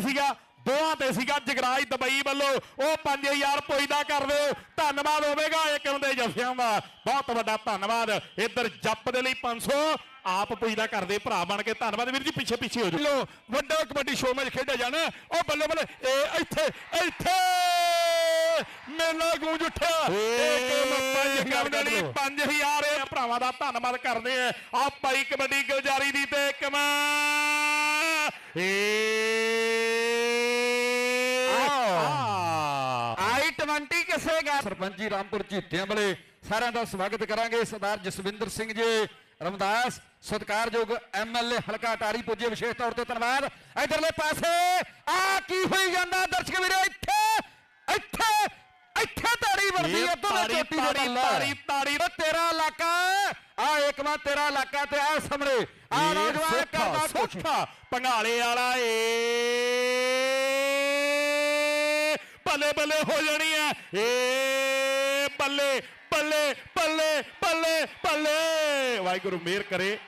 ਤੇ ਸੀਗਾ ਦੋਹਾਂ ਤੇ ਸੀਗਾ ਜਗਰਾਜ ਦੁਬਈ ਵੱਲੋਂ। ਉਹ 5000 ਪੁੱਜਦਾ ਕਰ ਦਿਓ। ਧੰਨਵਾਦ ਹੋਵੇਗਾ ਏਕਮ ਦੇ ਜਫਿਆਂ ਦਾ। ਬਹੁਤ ਵੱਡਾ ਧੰਨਵਾਦ। ਇੱਧਰ ਜੱਪ ਦੇ ਲਈ 500 ਆਪ ਪੁੱਜਦਾ ਕਰਦੇ ਭਰਾ ਬਣ ਕੇ। ਧੰਨਵਾਦ ਵੀਰ ਜੀ ਪਿੱਛੇ ਪਿੱਛੇ ਹੋ ਜਾਓ। ਵੱਡਾ ਕਬੱਡੀ ਸ਼ੋਅ ਮੈਚ ਖੇਡਿਆ ਜਾਣਾ। ਉਹ ਬੱਲੇ ਬੱਲੇ ਇਹ ਇੱਥੇ ਇੱਥੇ! ਮੇਲਾ ਗੂੰਜ ਉੱਠਿਆ। ਏਕਮ ਪੰਜ ਕੰਮ ਦੇ ਕਰ ਲਈ ਲਓ। 5000 ਇਹ ਭਰਾਵਾਂ ਦਾ ਧੰਨਵਾਦ ਕਰਦੇ ਆ। ਆ ਭਾਈ ਕਬੱਡੀ ਗੁਲਜਾਰੀ ਦੀ ਤੇ ਕਮਾ ਆਈ 20 ਕਿਸੇ ਗਾ ਸਰਪੰਚੀ ਰਾਮਪੁਰ ਝੀਟਿਆਂ ਵਾਲੇ ਸਾਰਿਆਂ ਦਾ ਸਵਾਗਤ ਕਰਾਂਗੇ ਸਰਦਾਰ ਜਸਵਿੰਦਰ ਸਿੰਘ ਜੀ ਰਮਦਾਸ ਸਤਿਕਾਰਯੋਗ ਐਮਐਲਏ ਹਲਕਾ ਟਾਰੀ ਪੁੱਜੇ ਵਿਸ਼ੇਸ਼ ਤੌਰ ਤੇ ਧੰਨਵਾਦ। ਇਧਰਲੇ ਪਾਸੇ ਆ ਕੀ ਹੋਈ ਜਾਂਦਾ ਦਰਸ਼ਕ ਵੀਰੋ ਇੱਥੇ ਇੱਥੇ ਇੱਥੇ ਤਾੜੀ ਵਰਦੀ ਤਾੜੀ, ਚੋਟੀ ਦੇ ਤਾੜੀ, ਤਾੜੀ, ਤਾੜੀ। ਤੇਰਾ ਇਲਾਕਾ ਆ ਏਕਮਾ ਤੇਰਾ ਇਲਾਕਾ ਤੇ ਆ ਸਾਹਮਣੇ। ਆ ਨੌਜਵਾਨ ਕਰਦਾ ਸੋਖਾ। ਪੰਗਾਲੇ ਵਾਲਾ ਏ। ਬੱਲੇ ਬੱਲੇ ਹੋ ਜਾਣੀ ਐ ਏ ਬੱਲੇ ਬੱਲੇ ਬੱਲੇ ਬੱਲੇ ਬੱਲੇ ਵਾਹਿਗੁਰੂ ਮਿਹਰ ਕਰੇ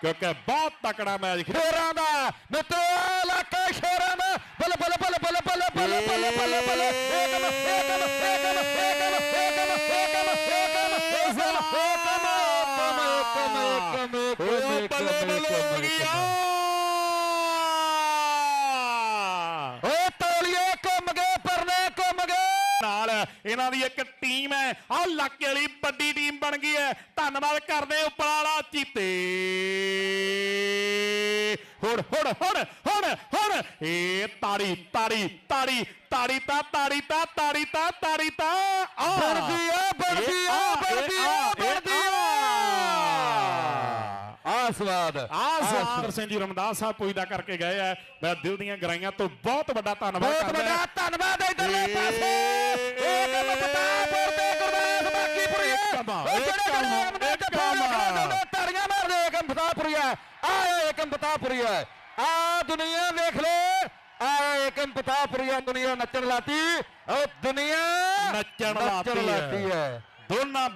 ਕਿਉਂਕਿ ਬਹੁਤ ਤਕੜਾ ਮੈਚ ਸ਼ੇਰਾਂ ਦਾ ਮਿੱਤਰੋ ਇਲਾਕਾ ਸ਼ੇਰਾਂ ਦਾ ਬੱਲੇ ਬੱਲੇ ਬੱਲੇ ਬੱਲੇ ਬੱਲੇ ਬੱਲੇ ਬੱਲੇ ਬੱਲੇ ਬੱਲੇ ਏਕਮ ਏਕਮ ਏਕਮ ਏਕਮ ਏਕਮ ਏਕਮ ਏਕਮ ਏਕਮ ਏਕਮ ਏਕਮ ਏਕਮ ਓ ਬੱਲੇ ਬੱਲੇ ਹੋ ਗਿਆ ਓ ਇਹਨਾਂ ਦੀ ਇੱਕ ਟੀਮ ਹੈ। ਆਹ ਇਲਾਕੇ ਵਾਲੀ ਵੱਡੀ ਟੀਮ ਬਣ ਗਈ ਹੈ। ਧੰਨਵਾਦ ਕਰਦੇ ਉੱਪਰ ਵਾਲਾ ਚੀਤੇ। ਹੁਣ ਹੁਣ ਹੁਣ ਹੁਣ ਹੁਣ। ਏ ਤਾੜੀ ਤਾੜੀ ਤਾੜੀ ਤਾੜੀ ਤਾ ਤਾੜੀ ਤਾ ਤਾੜੀ ਤਾ ਤਾੜੀ ਤਾ। ਆ। ਬਣਦੀ ਆ ਬਣਦੀ ਆ ਬਣਦੀ ਆ ਬਣਦੀ ਆ ਆ ਸਵਾਦ। ਆ ਸਵਾਦਰ ਸਿੰਘ ਜੀ ਰਮਦਾਸ ਸਾਹਿਬ ਪੁੱਜਦਾ ਕਰਕੇ ਗਏ ਆ। ਮੈਂ ਦਿਲ ਦੀਆਂ ਗਰਾਈਆਂ ਤੋਂ ਬਹੁਤ ਵੱਡਾ ਧੰਨਵਾਦ ਬਹੁਤ ਕਰਦਾ ਵੱਡਾ ਧੰਨਵਾਦ ਇਧਰਲੇ ਪਾਸੇ। तारियाँ मार दे एकम फतापुरी है आया एकम फतापुरी है आ दुनिया देख लो आया एकम फतापुरी है दुनिया नचन लाती और दुनिया नचन लाती है दोनों